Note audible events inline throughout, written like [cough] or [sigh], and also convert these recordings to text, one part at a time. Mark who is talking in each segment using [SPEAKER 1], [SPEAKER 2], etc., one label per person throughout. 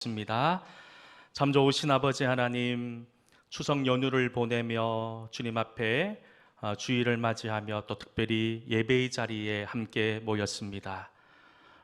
[SPEAKER 1] 있습니다. 참 좋으신 아버지 하나님 추석 연휴를 보내며 주님 앞에 아, 주일을 맞이하며 또 특별히 예배의 자리에 함께 모였습니다.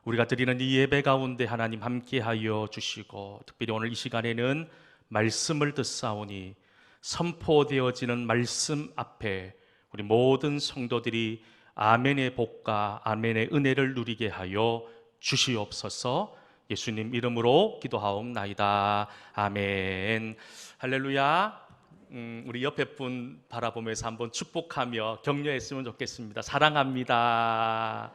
[SPEAKER 1] 우리가 드리는 이 예배 가운데 하나님 함께하여 주시고 특별히 오늘 이 시간에는 말씀을 듣사오니 선포되어지는 말씀 앞에 우리 모든 성도들이 아멘의 복과 아멘의 은혜를 누리게 하여 주시옵소서. 예수님 이름으로 기도하옵나이다. 아멘. 할렐루야. 음, 우리 옆에 분 바라보면서 한번 축복하며 격려했으면 좋겠습니다. 사랑합니다.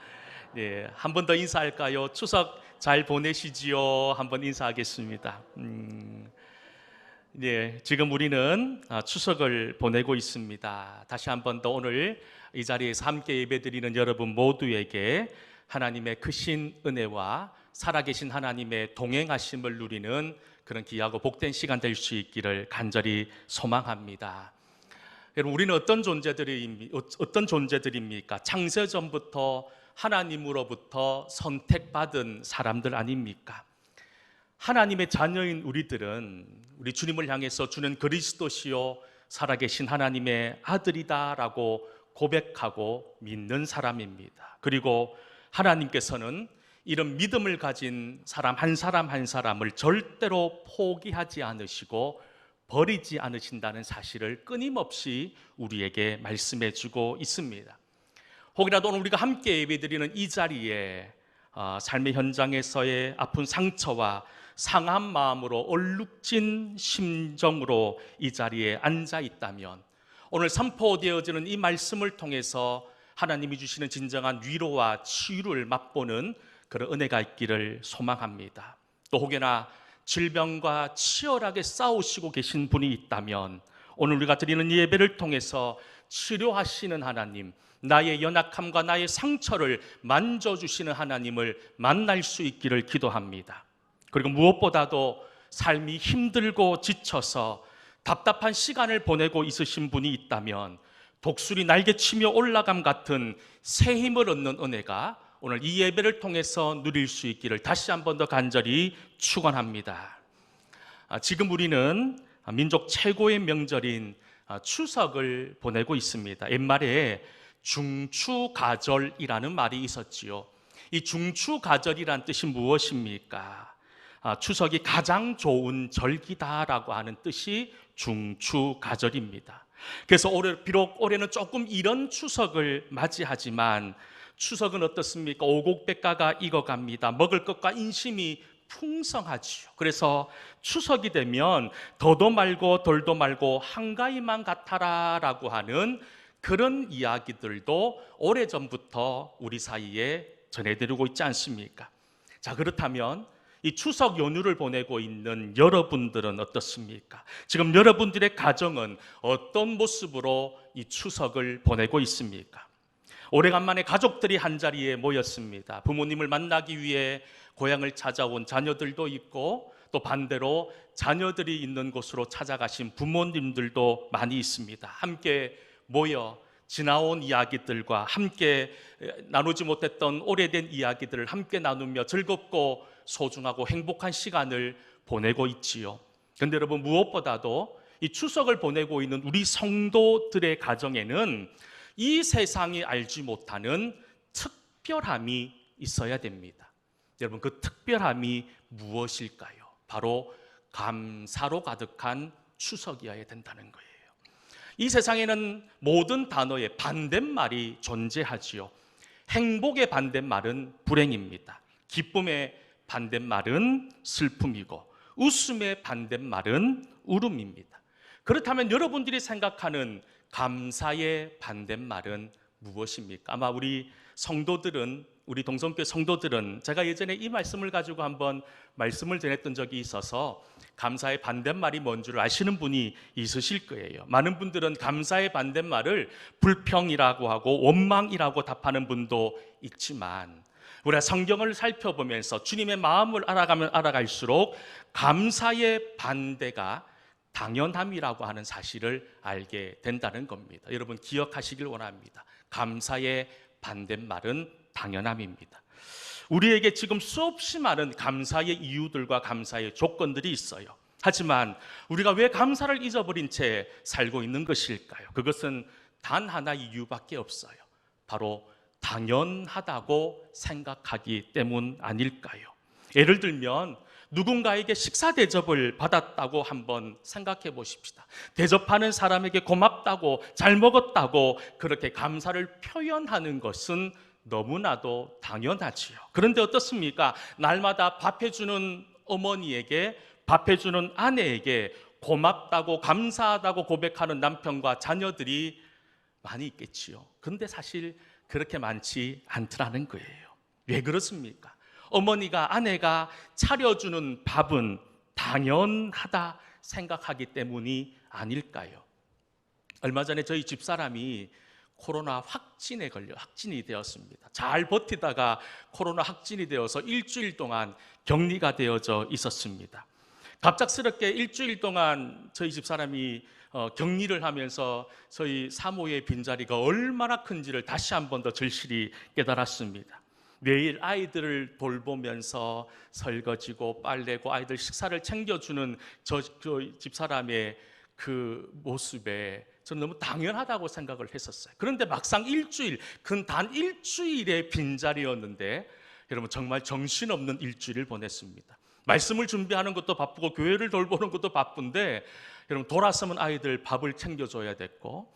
[SPEAKER 1] 예, 한번 더 인사할까요? 추석 잘 보내시지요? 한번 인사하겠습니다. 음, 네, 지금 우리는 아, 추석을 보내고 있습니다. 다시 한번 더 오늘 이 자리에서 함께 예배드리는 여러분 모두에게 하나님의 크신 은혜와 살아계신 하나님의 동행하심을 누리는 그런 귀하고 복된 시간 될 수 있기를 간절히 소망합니다. 여러분 우리는 어떤 존재들이 어떤 존재들입니까? 창세 전부터 하나님으로부터 선택받은 사람들 아닙니까? 하나님의 자녀인 우리들은 우리 주님을 향해서 주는 그리스도시요 살아계신 하나님의 아들이다라고 고백하고 믿는 사람입니다. 그리고 하나님께서는 이런 믿음을 가진 사람 한 사람 한 사람을 절대로 포기하지 않으시고 버리지 않으신다는 사실을 끊임없이 우리에게 말씀해 주고 있습니다. 혹이라도 오늘 우리가 함께 예배드리는 이 자리에 어, 삶의 현장에서의 아픈 상처와 상한 마음으로 얼룩진 심정으로 이 자리에 앉아 있다면 오늘 선포되어지는 이 말씀을 통해서 하나님이 주시는 진정한 위로와 치유를 맛보는 그런 은혜가 있기를 소망합니다. 또 혹여나 질병과 치열하게 싸우시고 계신 분이 있다면 오늘 우리가 드리는 예배를 통해서 치료하시는 하나님, 나의 연약함과 나의 상처를 만져주시는 하나님을 만날 수 있기를 기도합니다. 그리고 무엇보다도 삶이 힘들고 지쳐서 답답한 시간을 보내고 있으신 분이 있다면 독수리 날개치며 올라감 같은 새 힘을 얻는 은혜가 오늘 이 예배를 통해서 누릴 수 있기를 다시 한 번 더 간절히 축원합니다. 아, 지금 우리는 민족 최고의 명절인 아, 추석을 보내고 있습니다. 옛말에 중추가절이라는 말이 있었지요. 이 중추가절이란 뜻이 무엇입니까? 아, 추석이 가장 좋은 절기다라고 하는 뜻이 중추가절입니다. 그래서 올해 비록 올해는 조금 이런 추석을 맞이하지만 추석은 어떻습니까? 오곡백가가 익어갑니다. 먹을 것과 인심이 풍성하지요. 그래서 추석이 되면 더도 말고 덜도 말고 한가위만 같아라라고 하는 그런 이야기들도 오래전부터 우리 사이에 전해드리고 있지 않습니까? 자, 그렇다면 이 추석 연휴를 보내고 있는 여러분들은 어떻습니까? 지금 여러분들의 가정은 어떤 모습으로 이 추석을 보내고 있습니까? 오래간만에 가족들이 한 자리에 모였습니다. 부모님을 만나기 위해 고향을 찾아온 자녀들도 있고 또 반대로 자녀들이 있는 곳으로 찾아가신 부모님들도 많이 있습니다. 함께 모여 지나온 이야기들과 함께 나누지 못했던 오래된 이야기들을 함께 나누며 즐겁고 소중하고 행복한 시간을 보내고 있지요. 근데 여러분 무엇보다도 이 추석을 보내고 있는 우리 성도들의 가정에는 이 세상이 알지 못하는 특별함이 있어야 됩니다. 여러분 그 특별함이 무엇일까요? 바로 감사로 가득한 추석이어야 된다는 거예요. 이 세상에는 모든 단어의 반대말이 존재하지요. 행복의 반대말은 불행입니다. 기쁨의 반대말은 슬픔이고 웃음의 반대말은 울음입니다. 그렇다면 여러분들이 생각하는 감사의 반대말은 무엇입니까? 아마 우리 성도들은 우리 동성교 성도들은 제가 예전에 이 말씀을 가지고 한번 말씀을 전했던 적이 있어서 감사의 반대말이 뭔 줄 아시는 분이 있으실 거예요. 많은 분들은 감사의 반대말을 불평이라고 하고 원망이라고 답하는 분도 있지만 우리가 성경을 살펴보면서 주님의 마음을 알아가면 알아갈수록 감사의 반대가 당연함이라고 하는 사실을 알게 된다는 겁니다. 여러분 기억하시길 원합니다. 감사의 반대말은 당연함입니다. 우리에게 지금 수없이 많은 감사의 이유들과 감사의 조건들이 있어요. 하지만 우리가 왜 감사를 잊어버린 채 살고 있는 것일까요? 그것은 단 하나 이유밖에 없어요. 바로 당연하다고 생각하기 때문 아닐까요? 예를 들면 누군가에게 식사 대접을 받았다고 한번 생각해 보십시다. 대접하는 사람에게 고맙다고 잘 먹었다고 그렇게 감사를 표현하는 것은 너무나도 당연하지요. 그런데 어떻습니까? 날마다 밥해주는 어머니에게 밥해주는 아내에게 고맙다고 감사하다고 고백하는 남편과 자녀들이 많이 있겠지요. 근데 사실 그렇게 많지 않더라는 거예요. 왜 그렇습니까? 어머니가 아내가 차려주는 밥은 당연하다 생각하기 때문이 아닐까요? 얼마 전에 저희 집사람이 코로나 확진에 걸려 확진이 되었습니다. 잘 버티다가 코로나 확진이 되어서 일주일 동안 격리가 되어져 있었습니다. 갑작스럽게 일주일 동안 저희 집 사람이 어, 격리를 하면서 저희 사모의 빈자리가 얼마나 큰지를 다시 한 번 더 절실히 깨달았습니다. 매일 아이들을 돌보면서 설거지고 빨래고 아이들 식사를 챙겨주는 저, 저 집사람의 그 모습에 저는 너무 당연하다고 생각을 했었어요. 그런데 막상 일주일, 근 단 일주일의 빈자리였는데 여러분 정말 정신없는 일주일을 보냈습니다. 말씀을 준비하는 것도 바쁘고 교회를 돌보는 것도 바쁜데 여러분 돌아서면 아이들 밥을 챙겨줘야 됐고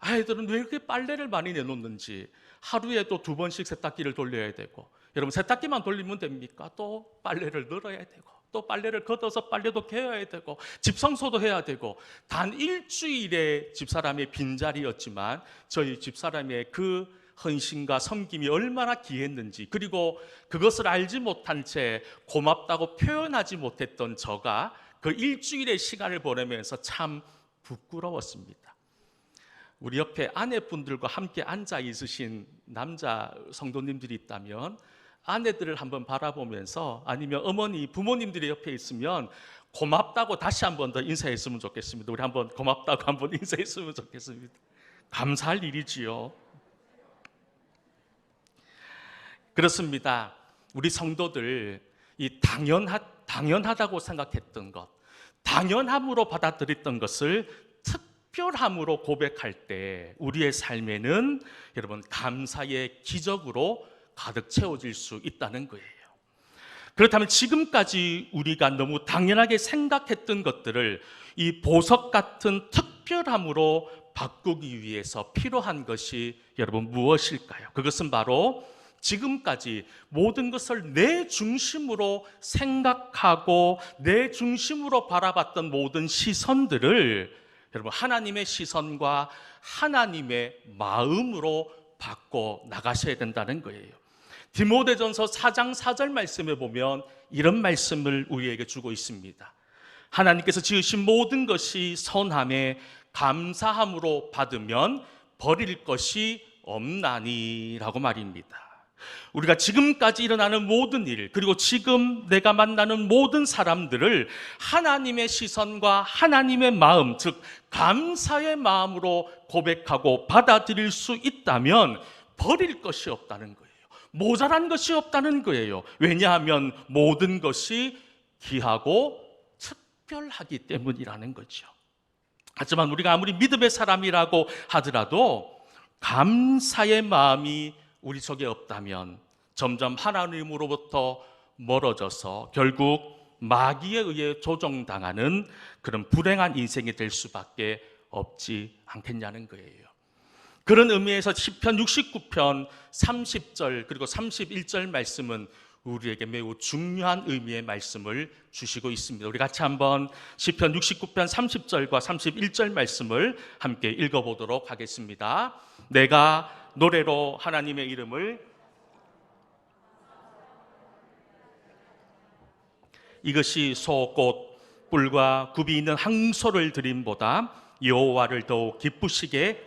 [SPEAKER 1] 아이들은 왜 이렇게 빨래를 많이 내놓는지 하루에 또 두 번씩 세탁기를 돌려야 되고 여러분 세탁기만 돌리면 됩니까? 또 빨래를 늘어야 되고 또 빨래를 걷어서 빨래도 개어야 되고 집 청소도 해야 되고 단 일주일의 집사람의 빈자리였지만 저희 집사람의 그 헌신과 섬김이 얼마나 귀했는지 그리고 그것을 알지 못한 채 고맙다고 표현하지 못했던 저가 그 일주일의 시간을 보내면서 참 부끄러웠습니다. 우리 옆에 아내분들과 함께 앉아 있으신 남자 성도님들이 있다면 아내들을 한번 바라보면서 아니면 어머니 부모님들이 옆에 있으면 고맙다고 다시 한번 더 인사했으면 좋겠습니다. 우리 한번 고맙다고 [laughs] 한번 인사했으면 좋겠습니다. 감사할 일이지요. 그렇습니다. 우리 성도들 이 당연하, 당연하다고 생각했던 것, 당연함으로 받아들였던 것을 특별함으로 고백할 때 우리의 삶에는 여러분 감사의 기적으로 가득 채워질 수 있다는 거예요. 그렇다면 지금까지 우리가 너무 당연하게 생각했던 것들을 이 보석 같은 특별함으로 바꾸기 위해서 필요한 것이 여러분 무엇일까요? 그것은 바로 지금까지 모든 것을 내 중심으로 생각하고 내 중심으로 바라봤던 모든 시선들을 여러분 하나님의 시선과 하나님의 마음으로 바꿔 나가셔야 된다는 거예요. 디모데전서 4장 4절 말씀에 보면 이런 말씀을 우리에게 주고 있습니다. 하나님께서 지으신 모든 것이 선함에 감사함으로 받으면 버릴 것이 없나니라고 말입니다. 우리가 지금까지 일어나는 모든 일, 그리고 지금 내가 만나는 모든 사람들을 하나님의 시선과 하나님의 마음, 즉, 감사의 마음으로 고백하고 받아들일 수 있다면 버릴 것이 없다는 거예요. 모자란 것이 없다는 거예요. 왜냐하면 모든 것이 귀하고 특별하기 때문이라는 거죠. 하지만 우리가 아무리 믿음의 사람이라고 하더라도 감사의 마음이 우리 속에 없다면 점점 하나님으로부터 멀어져서 결국 마귀에 의해 조종당하는 그런 불행한 인생이 될 수밖에 없지 않겠냐는 거예요. 그런 의미에서 시편 69편 30절 그리고 31절 말씀은 우리에게 매우 중요한 의미의 말씀을 주시고 있습니다. 우리 같이 한번 시편 69편 30절과 31절 말씀을 함께 읽어 보도록 하겠습니다. 내가 노래로 하나님의 이름을 이것이 소꽃 뿔과 굽이 있는 항소를 드림보다 여호와를 더욱 기쁘시게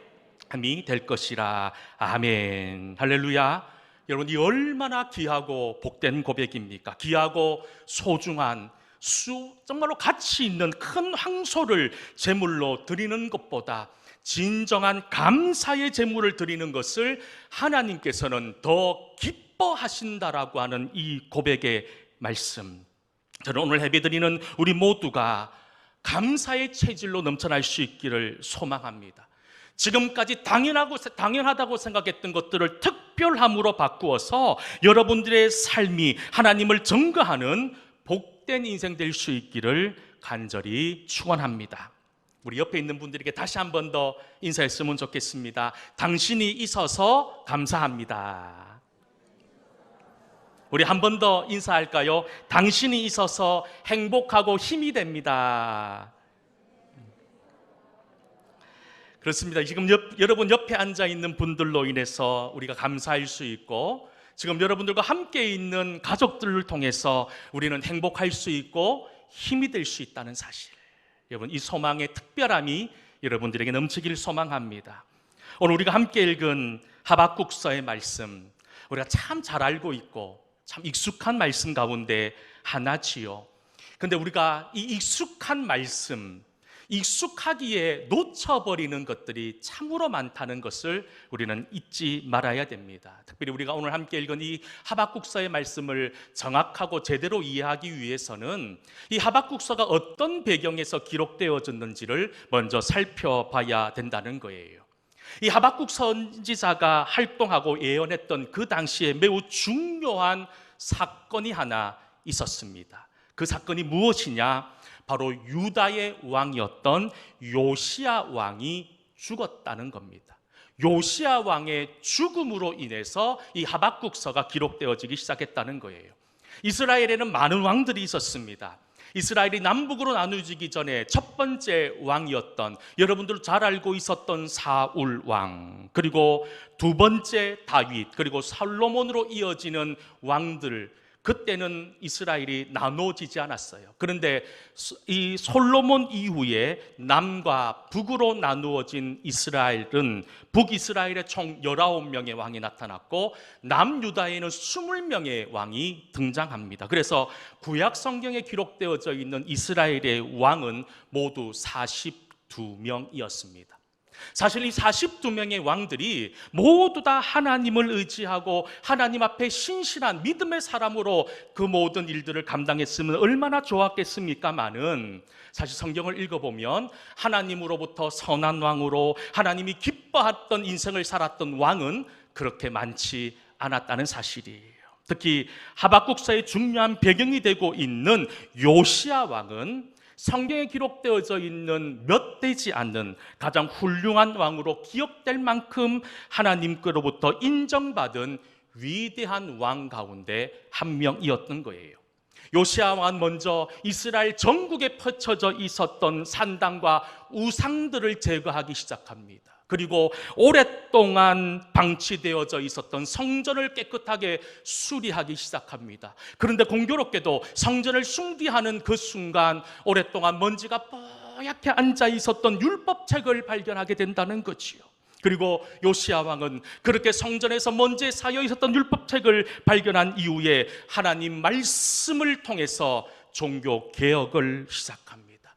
[SPEAKER 1] 함이 될 것이라. 아멘. 할렐루야. 여러분 이 얼마나 귀하고 복된 고백입니까? 귀하고 소중한 수 정말로 가치 있는 큰 황소를 제물로 드리는 것보다 진정한 감사의 제물을 드리는 것을 하나님께서는 더 기뻐 기뻐하신다라고 하는 이 고백의 말씀. 저는 오늘 예배드리는 우리 모두가 감사의 체질로 넘쳐날 수 있기를 소망합니다. 지금까지 당연하고 당연하다고 생각했던 것들을 특별함으로 바꾸어서 여러분들의 삶이 하나님을 증거하는 복된 인생 될 수 있기를 간절히 축원합니다. 우리 옆에 있는 분들에게 다시 한 번 더 인사했으면 좋겠습니다. 당신이 있어서 감사합니다. 우리 한 번 더 인사할까요? 당신이 있어서 행복하고 힘이 됩니다. 그렇습니다. 지금 옆, 여러분 옆에 앉아 있는 분들로 인해서 우리가 감사할 수 있고 지금 여러분들과 함께 있는 가족들을 통해서 우리는 행복할 수 있고 힘이 될 수 있다는 사실. 여러분 이 소망의 특별함이 여러분들에게 넘치길 소망합니다. 오늘 우리가 함께 읽은 하박국서의 말씀 우리가 참 잘 알고 있고 참 익숙한 말씀 가운데 하나지요. 근데 우리가 이 익숙한 말씀 익숙하기에 놓쳐버리는 것들이 참으로 많다는 것을 우리는 잊지 말아야 됩니다. 특별히 우리가 오늘 함께 읽은 이 하박국서의 말씀을 정확하고 제대로 이해하기 위해서는 이 하박국서가 어떤 배경에서 기록되어졌는지를 먼저 살펴봐야 된다는 거예요. 이 하박국 선지자가 활동하고 예언했던 그 당시에 매우 중요한 사건이 하나 있었습니다. 그 사건이 무엇이냐? 바로 유다의 왕이었던 요시아 왕이 죽었다는 겁니다. 요시아 왕의 죽음으로 인해서 이 하박국서가 기록되어지기 시작했다는 거예요. 이스라엘에는 많은 왕들이 있었습니다. 이스라엘이 남북으로 나누어지기 전에 첫 번째 왕이었던 여러분들 잘 알고 있었던 사울 왕 그리고 두 번째 다윗 그리고 살로몬으로 이어지는 왕들 그때는 이스라엘이 나눠지지 않았어요. 그런데 이 솔로몬 이후에 남과 북으로 나누어진 이스라엘은 북이스라엘에 총 19명의 왕이 나타났고 남유다에는 20명의 왕이 등장합니다. 그래서 구약 성경에 기록되어져 있는 이스라엘의 왕은 모두 42명이었습니다. 사실 이 42명의 왕들이 모두 다 하나님을 의지하고 하나님 앞에 신실한 믿음의 사람으로 그 모든 일들을 감당했으면 얼마나 좋았겠습니까마는 사실 성경을 읽어보면 하나님으로부터 선한 왕으로 하나님이 기뻐했던 인생을 살았던 왕은 그렇게 많지 않았다는 사실이에요. 특히 하박국서의 중요한 배경이 되고 있는 요시아 왕은 성경에 기록되어져 있는 몇 되지 않는 가장 훌륭한 왕으로 기억될 만큼 하나님께로부터 인정받은 위대한 왕 가운데 한 명이었던 거예요. 요시아 왕은 먼저 이스라엘 전국에 펼쳐져 있었던 산당과 우상들을 제거하기 시작합니다. 그리고 오랫동안 방치되어져 있었던 성전을 깨끗하게 수리하기 시작합니다. 그런데 공교롭게도 성전을 숭디하는 그 순간 오랫동안 먼지가 뽀얗게 앉아 있었던 율법책을 발견하게 된다는 거지요. 그리고 요시아 왕은 그렇게 성전에서 먼지에 쌓여 있었던 율법책을 발견한 이후에 하나님 말씀을 통해서 종교 개혁을 시작합니다.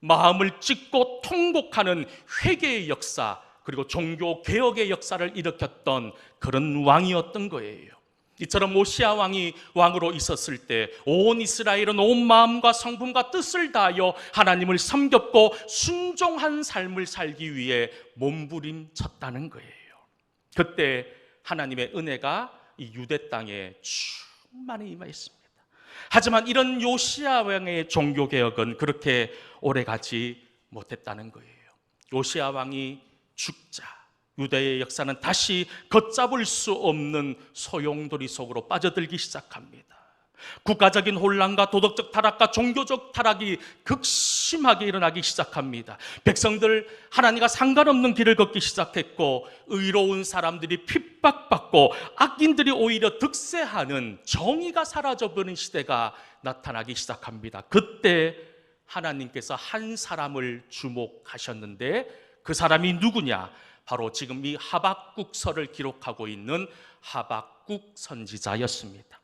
[SPEAKER 1] 마음을 찢고 통곡하는 회개의 역사, 그리고 종교 개혁의 역사를 일으켰던 그런 왕이었던 거예요. 이처럼 오시아 왕이 왕으로 있었을 때 온 이스라엘은 온 마음과 성품과 뜻을 다하여 하나님을 섬겼고 순종한 삶을 살기 위해 몸부림쳤다는 거예요. 그때 하나님의 은혜가 이 유대 땅에 충만히 임하였습니다. 하지만 이런 요시아 왕의 종교 개혁은 그렇게 오래 가지 못했다는 거예요. 요시아 왕이 죽자 유대의 역사는 다시 걷잡을 수 없는 소용돌이 속으로 빠져들기 시작합니다. 국가적인 혼란과 도덕적 타락과 종교적 타락이 극심하게 일어나기 시작합니다. 백성들 하나님과 상관없는 길을 걷기 시작했고 의로운 사람들이 핍박받고 악인들이 오히려 득세하는 정의가 사라져버린 시대가 나타나기 시작합니다. 그때 하나님께서 한 사람을 주목하셨는데 그 사람이 누구냐? 바로 지금 이 하박국서를 기록하고 있는 하박국 선지자였습니다.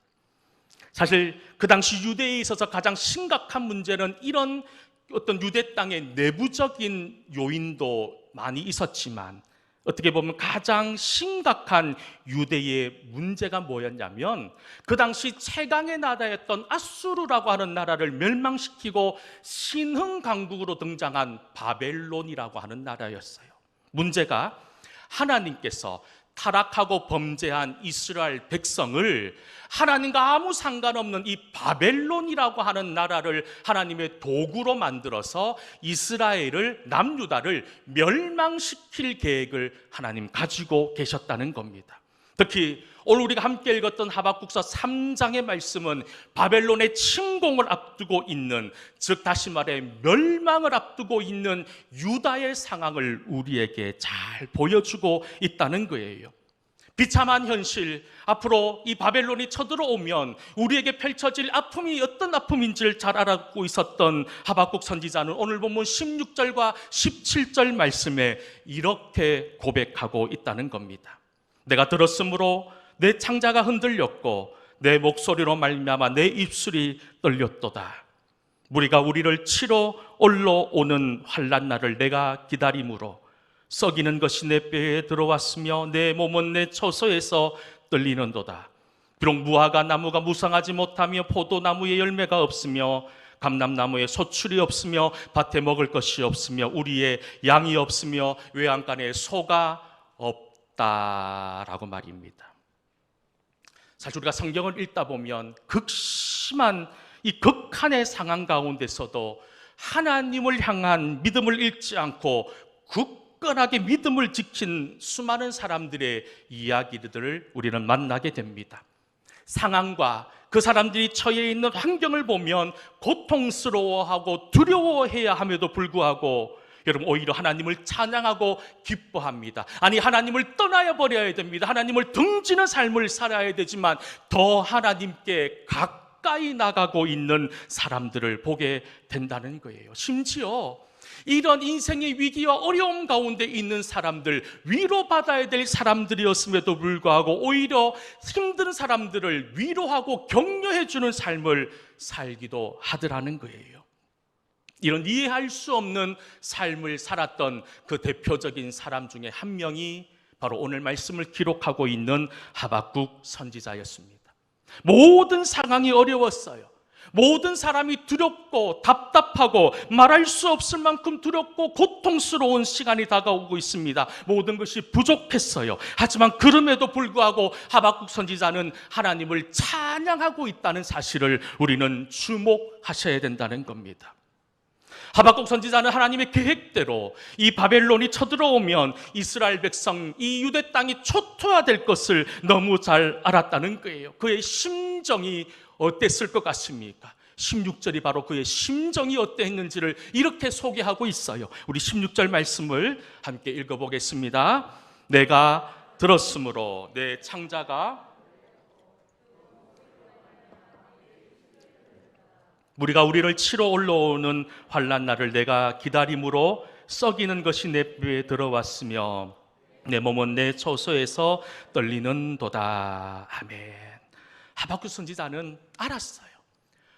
[SPEAKER 1] 사실 그 당시 유대에 있어서 가장 심각한 문제는 이런 어떤 유대 땅의 내부적인 요인도 많이 있었지만 어떻게 보면 가장 심각한 유대의 문제가 뭐였냐면 그 당시 최강의 나라였던 아수르라고 하는 나라를 멸망시키고 신흥 강국으로 등장한 바벨론이라고 하는 나라였어요. 문제가 하나님께서 타락하고 범죄한 이스라엘 백성을 하나님과 아무 상관없는 이 바벨론이라고 하는 나라를 하나님의 도구로 만들어서 이스라엘을 남유다를 멸망시킬 계획을 하나님 가지고 계셨다는 겁니다. 특히 오늘 우리가 함께 읽었던 하박국서 3장의 말씀은 바벨론의 침공을 앞두고 있는 즉 다시 말해 멸망을 앞두고 있는 유다의 상황을 우리에게 잘 보여주고 있다는 거예요. 비참한 현실, 앞으로 이 바벨론이 쳐들어오면 우리에게 펼쳐질 아픔이 어떤 아픔인지를 잘 알고 있었던 하박국 선지자는 오늘 본문 16절과 17절 말씀에 이렇게 고백하고 있다는 겁니다. 내가 들었으므로 내 창자가 흔들렸고 내 목소리로 말미암아 내 입술이 떨렸도다. 무리가 우리를 치러 올라오는 환란 날을 내가 기다림으로 썩이는 것이 내 뼈에 들어왔으며 내 몸은 내 처소에서 떨리는도다. 비록 무화과 나무가 무성하지 못하며 포도나무에 열매가 없으며 감람나무에 소출이 없으며 밭에 먹을 것이 없으며 우리의 양이 없으며 외양간에 소가 없다라고 말입니다. 사실 우리가 성경을 읽다 보면 극심한 이 극한의 상황 가운데서도 하나님을 향한 믿음을 잃지 않고 굳건하게 믿음을 지킨 수많은 사람들의 이야기들을 우리는 만나게 됩니다. 상황과 그 사람들이 처해 있는 환경을 보면 고통스러워하고 두려워해야 함에도 불구하고 여러분 오히려 하나님을 찬양하고 기뻐합니다. 아니 하나님을 떠나야 버려야 됩니다. 하나님을 등지는 삶을 살아야 되지만 더 하나님께 가까이 나가고 있는 사람들을 보게 된다는 거예요. 심지어 이런 인생의 위기와 어려움 가운데 있는 사람들, 위로받아야 될 사람들이었음에도 불구하고 오히려 힘든 사람들을 위로하고 격려해주는 삶을 살기도 하더라는 거예요. 이런 이해할 수 없는 삶을 살았던 그 대표적인 사람 중에 한 명이 바로 오늘 말씀을 기록하고 있는 하박국 선지자였습니다. 모든 상황이 어려웠어요. 모든 사람이 두렵고 답답하고 말할 수 없을 만큼 두렵고 고통스러운 시간이 다가오고 있습니다. 모든 것이 부족했어요. 하지만 그럼에도 불구하고 하박국 선지자는 하나님을 찬양하고 있다는 사실을 우리는 주목하셔야 된다는 겁니다. 하박국 선지자는 하나님의 계획대로 이 바벨론이 쳐들어오면 이스라엘 백성, 이 유대 땅이 초토화될 것을 너무 잘 알았다는 거예요. 그의 심정이 어땠을 것 같습니까? 16절이 바로 그의 심정이 어땠는지를 이렇게 소개하고 있어요. 우리 16절 말씀을 함께 읽어보겠습니다. 내가 들었으므로 내 창자가 우리가 우리를 치러 올라오는 환란 날을 내가 기다림으로 썩이는 것이 내 뼈에 들어왔으며 내 몸은 내 처소에서 떨리는도다. 아멘. 하박국 선지자는 알았어요.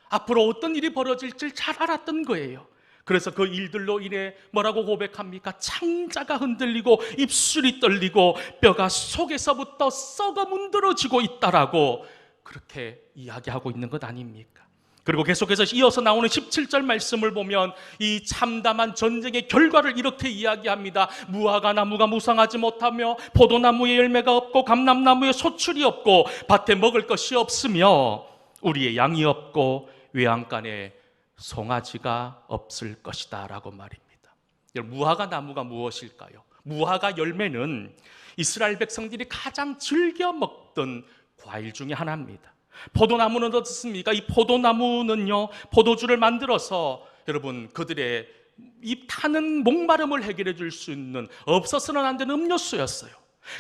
[SPEAKER 1] 앞으로 어떤 일이 벌어질지 잘 알았던 거예요. 그래서 그 일들로 인해 뭐라고 고백합니까? 창자가 흔들리고 입술이 떨리고 뼈가 속에서부터 썩어 문드러지고 있다라고 그렇게 이야기하고 있는 것 아닙니까? 그리고 계속해서 이어서 나오는 17절 말씀을 보면 이 참담한 전쟁의 결과를 이렇게 이야기합니다. 무화과 나무가 무성하지 못하며 포도나무에 열매가 없고 감람나무에 소출이 없고 밭에 먹을 것이 없으며 우리의 양이 없고 외양간에 송아지가 없을 것이다라고 말입니다. 무화과 나무가 무엇일까요? 무화과 열매는 이스라엘 백성들이 가장 즐겨 먹던 과일 중에 하나입니다. 포도나무는 어떻습니까? 이 포도나무는요, 포도주를 만들어서 여러분 그들의 이 타는 목마름을 해결해 줄 수 있는 없어서는 안 되는 음료수였어요.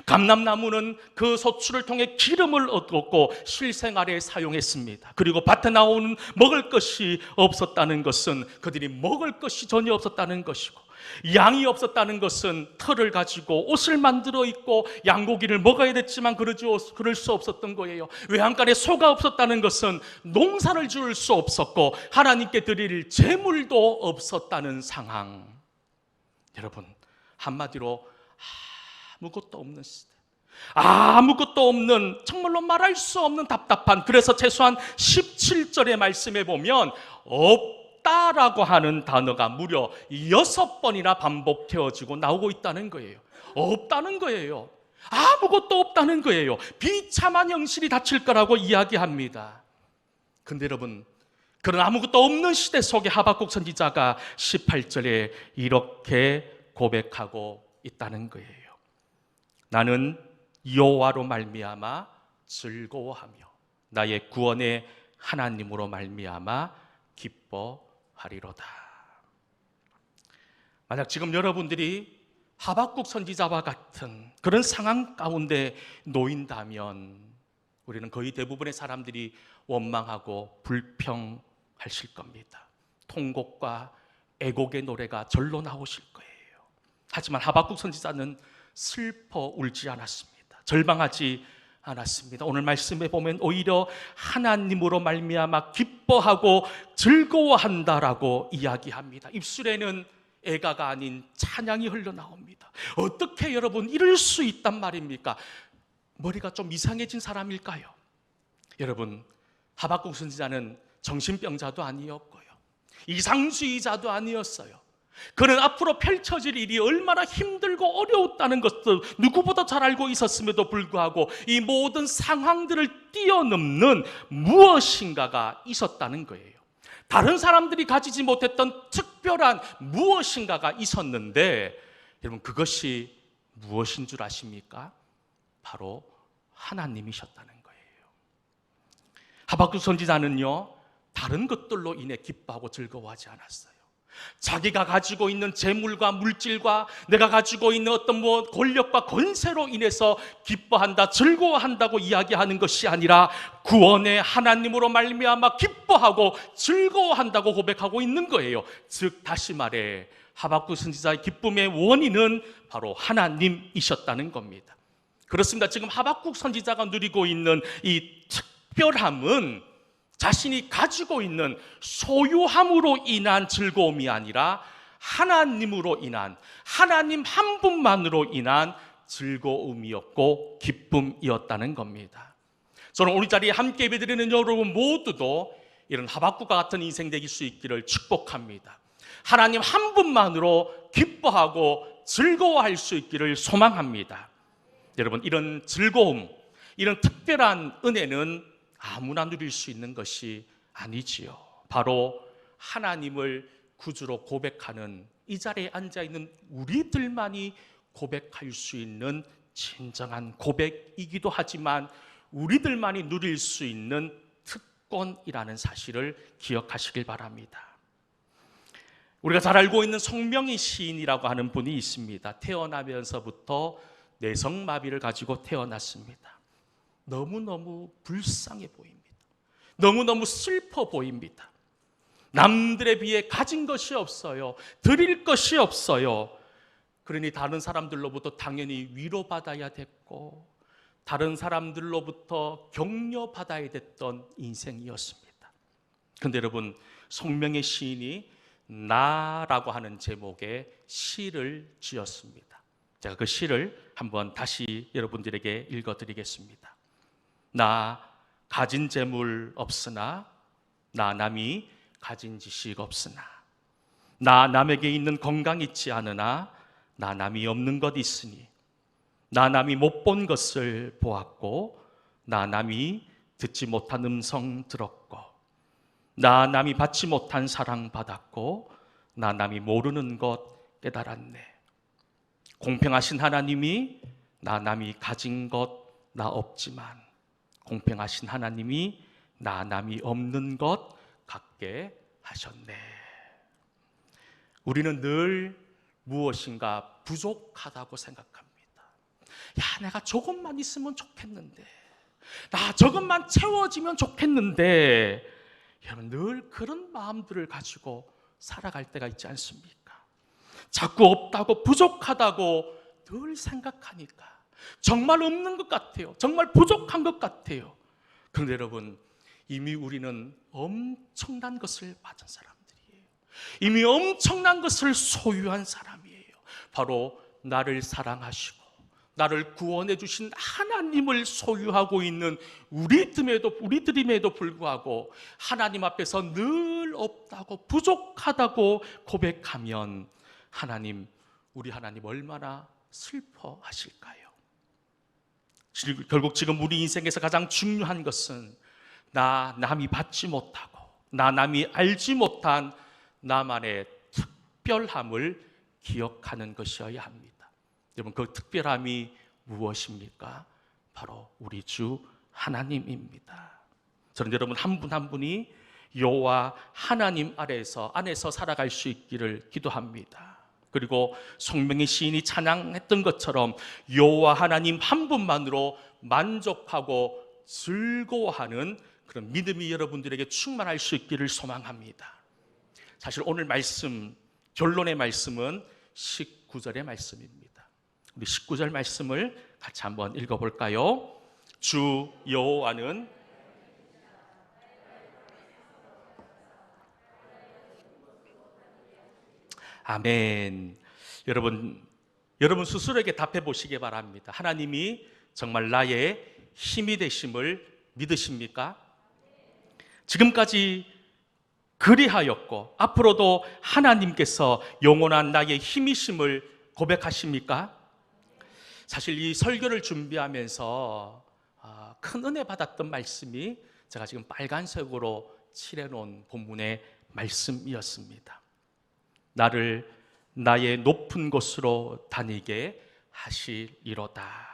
[SPEAKER 1] 감람나무는 그 소출을 통해 기름을 얻었고 실생활에 사용했습니다. 그리고 밭에 나오는 먹을 것이 없었다는 것은 그들이 먹을 것이 전혀 없었다는 것이고 양이 없었다는 것은 털을 가지고 옷을 만들어 입고 양고기를 먹어야 됐지만 그러지 그럴 수 없었던 거예요. 외양간에 소가 없었다는 것은 농사를 지을 수 없었고 하나님께 드릴 재물도 없었다는 상황. 여러분 한마디로 아무것도 없는 시대. 아무것도 없는 정말로 말할 수 없는 답답한 그래서 최소한 17절의 말씀에 보면 없 다라고 하는 단어가 무려 여섯 번이나 반복되어지고 나오고 있다는 거예요. 없다는 거예요. 아무것도 없다는 거예요. 비참한 형실이 닥칠 거라고 이야기합니다. 근데 여러분 그런 아무것도 없는 시대 속에 하박국 선지자가 18절에 이렇게 고백하고 있다는 거예요. 나는 여호와로 말미암아 즐거워하며 나의 구원의 하나님으로 말미암아 기뻐 하리로다. 만약 지금 여러분들이 하박국 선지자와 같은 그런 상황 가운데 놓인다면 우리는 거의 대부분의 사람들이 원망하고 불평하실 겁니다. 통곡과 애곡의 노래가 절로 나오실 거예요. 하지만 하박국 선지자는 슬퍼 울지 않았습니다. 절망하지 않았습니다. 오늘 말씀에 보면 오히려 하나님으로 말미암아 기뻐하고 즐거워한다라고 이야기합니다. 입술에는 애가가 아닌 찬양이 흘러나옵니다. 어떻게 여러분 이럴 수 있단 말입니까? 머리가 좀 이상해진 사람일까요? 여러분 하박국 선지자는 정신병자도 아니었고요. 이상주의자도 아니었어요. 그는 앞으로 펼쳐질 일이 얼마나 힘들고 어려웠다는 것을 누구보다 잘 알고 있었음에도 불구하고 이 모든 상황들을 뛰어넘는 무엇인가가 있었다는 거예요. 다른 사람들이 가지지 못했던 특별한 무엇인가가 있었는데 여러분 그것이 무엇인 줄 아십니까? 바로 하나님이셨다는 거예요. 하박국 선지자는요 다른 것들로 인해 기뻐하고 즐거워하지 않았어요. 자기가 가지고 있는 재물과 물질과 내가 가지고 있는 어떤 뭐 권력과 권세로 인해서 기뻐한다, 즐거워한다고 이야기하는 것이 아니라 구원의 하나님으로 말미암아 기뻐하고 즐거워한다고 고백하고 있는 거예요. 즉 다시 말해 하박국 선지자의 기쁨의 원인은 바로 하나님이셨다는 겁니다. 그렇습니다. 지금 하박국 선지자가 누리고 있는 이 특별함은 자신이 가지고 있는 소유함으로 인한 즐거움이 아니라 하나님으로 인한 하나님 한 분만으로 인한 즐거움이었고 기쁨이었다는 겁니다. 저는 오늘 자리에 함께 예배드리는 여러분 모두도 이런 하박국과 같은 인생 되실 수 있기를 축복합니다. 하나님 한 분만으로 기뻐하고 즐거워할 수 있기를 소망합니다. 여러분 이런 즐거움, 이런 특별한 은혜는 아무나 누릴 수 있는 것이 아니지요. 바로 하나님을 구주로 고백하는 이 자리에 앉아 있는 우리들만이 고백할 수 있는 진정한 고백이기도 하지만 우리들만이 누릴 수 있는 특권이라는 사실을 기억하시길 바랍니다. 우리가 잘 알고 있는 성명의 시인이라고 하는 분이 있습니다. 태어나면서부터 내성마비를 가지고 태어났습니다. 너무너무 불쌍해 보입니다. 너무너무 슬퍼 보입니다. 남들에 비해 가진 것이 없어요. 드릴 것이 없어요. 그러니 다른 사람들로부터 당연히 위로받아야 됐고, 다른 사람들로부터 격려받아야 됐던 인생이었습니다. 근데 여러분, 성명의 시인이 나라고 하는 제목의 시를 지었습니다. 제가 그 시를 한번 다시 여러분들에게 읽어드리겠습니다. 나 가진 재물 없으나 나 남이 가진 지식 없으나 나 남에게 있는 건강 있지 않으나 나 남이 없는 것 있으니 나 남이 못 본 것을 보았고 나 남이 듣지 못한 음성 들었고 나 남이 받지 못한 사랑 받았고 나 남이 모르는 것 깨달았네. 공평하신 하나님이 나 남이 가진 것 나 없지만 공평하신 하나님이 나 남이 없는 것 갖게 하셨네. 우리는 늘 무엇인가 부족하다고 생각합니다. 야, 내가 조금만 있으면 좋겠는데. 나 조금만 채워지면 좋겠는데. 여러분, 늘 그런 마음들을 가지고 살아갈 때가 있지 않습니까? 자꾸 없다고 부족하다고 늘 생각하니까 정말 없는 것 같아요. 정말 부족한 것 같아요. 그런데 여러분, 이미 우리는 엄청난 것을 받은 사람들이에요. 이미 엄청난 것을 소유한 사람이에요. 바로 나를 사랑하시고, 나를 구원해 주신 하나님을 소유하고 있는 우리들임에도 우리들임에도 불구하고 하나님 앞에서 늘 없다고 부족하다고 고백하면 하나님 우리 하나님 얼마나 슬퍼하실까요? 지- 결국 지금 우리 인생에서 가장 중요한 것은 나 남이 받지 못하고 나 남이 알지 못한 나만의 특별함을 기억하는 것이어야 합니다. 여러분 그 특별함이 무엇입니까? 바로 우리 주 하나님입니다. 저는 여러분 한 분 한 분이 여호와 하나님 아래에서 안에서 살아갈 수 있기를 기도합니다. 그리고 송명의 시인이 찬양했던 것처럼 여호와 하나님 한 분만으로 만족하고 즐거워하는 그런 믿음이 여러분들에게 충만할 수 있기를 소망합니다. 사실 오늘 말씀 결론의 말씀은 19절의 말씀입니다. 우리 19절 말씀을 같이 한번 읽어 볼까요? 주 여호와는 아멘. 여러분 여러분 스스로에게 답해 보시기 바랍니다. 하나님이 정말 나의 힘이 되심을 믿으십니까? 지금까지 그리하였고 앞으로도 하나님께서 영원한 나의 힘이심을 고백하십니까? 사실 이 설교를 준비하면서 아, 큰 은혜 받았던 말씀이 제가 지금 빨간색으로 칠해놓은 본문의 말씀이었습니다. 나를 나의 높은 곳으로 다니게 하시리로다.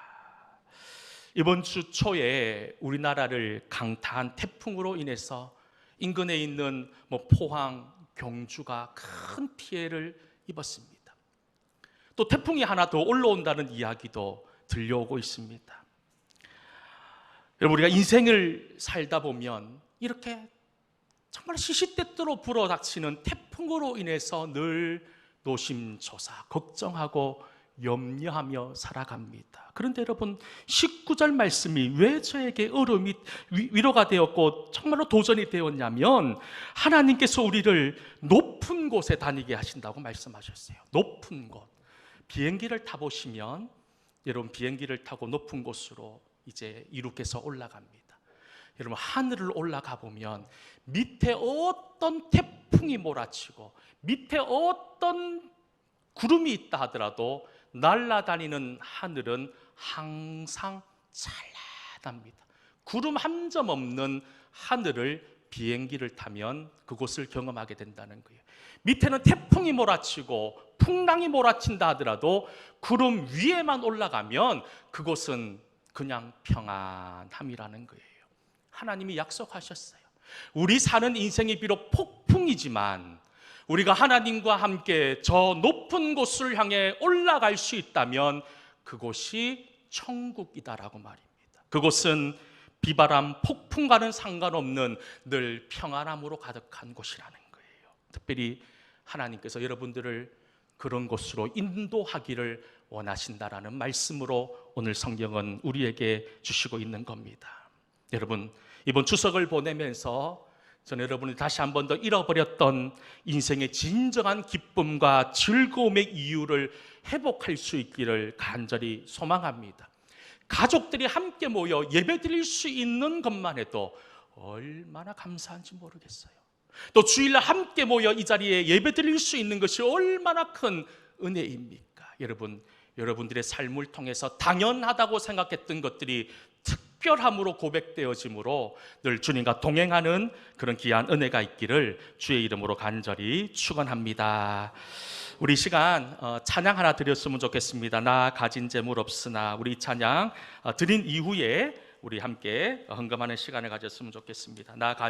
[SPEAKER 1] 이번 주 초에 우리나라를 강타한 태풍으로 인해서 인근에 있는 뭐 포항, 경주가 큰 피해를 입었습니다. 또 태풍이 하나 더 올라온다는 이야기도 들려오고 있습니다. 여러분 우리가 인생을 살다 보면 이렇게 정말 시시때때로 불어닥치는 태풍으로 인해서 늘 노심초사 걱정하고 염려하며 살아갑니다. 그런데 여러분 19절 말씀이 왜 저에게 어려움이 위- 위로가 되었고 정말로 도전이 되었냐면 하나님께서 우리를 높은 곳에 다니게 하신다고 말씀하셨어요. 높은 곳. 비행기를 타 보시면 여러분 비행기를 타고 높은 곳으로 이제 이륙해서 올라갑니다. 여러분 하늘을 올라가 보면 밑에 어떤 태풍이 몰아치고 밑에 어떤 구름이 있다 하더라도 날아다니는 하늘은 항상 찬란합니다. 구름 한 점 없는 하늘을 비행기를 타면 그곳을 경험하게 된다는 거예요. 밑에는 태풍이 몰아치고 풍랑이 몰아친다 하더라도 구름 위에만 올라가면 그곳은 그냥 평안함이라는 거예요. 하나님이 약속하셨어요. 우리 사는 인생이 비록 폭풍이지만 우리가 하나님과 함께 저 높은 곳을 향해 올라갈 수 있다면 그곳이 천국이다라고 말입니다. 그곳은 비바람, 폭풍과는 상관없는 늘 평안함으로 가득한 곳이라는 거예요. 특별히 하나님께서 여러분들을 그런 곳으로 인도하기를 원하신다라는 말씀으로 오늘 성경은 우리에게 주시고 있는 겁니다. 여러분, 이번 추석을 보내면서 저는 여러분이 다시 한 번 더 잃어버렸던 인생의 진정한 기쁨과 즐거움의 이유를 회복할 수 있기를 간절히 소망합니다. 가족들이 함께 모여 예배 드릴 수 있는 것만 해도 얼마나 감사한지 모르겠어요. 또 주일날 함께 모여 이 자리에 예배 드릴 수 있는 것이 얼마나 큰 은혜입니까? 여러분, 여러분들의 삶을 통해서 당연하다고 생각했던 것들이 특별함으로 고백되어지므로 늘 주님과 동행하는 그런 귀한 은혜가 있기를 주의 이름으로 간절히 축원합니다. 우리 시간 어, 찬양 하나 드렸으면 좋겠습니다. 나 가진 재물 없으나 우리 찬양 어, 드린 이후에 우리 함께 헌금하는 시간을 가졌으면 좋겠습니다. 나 가진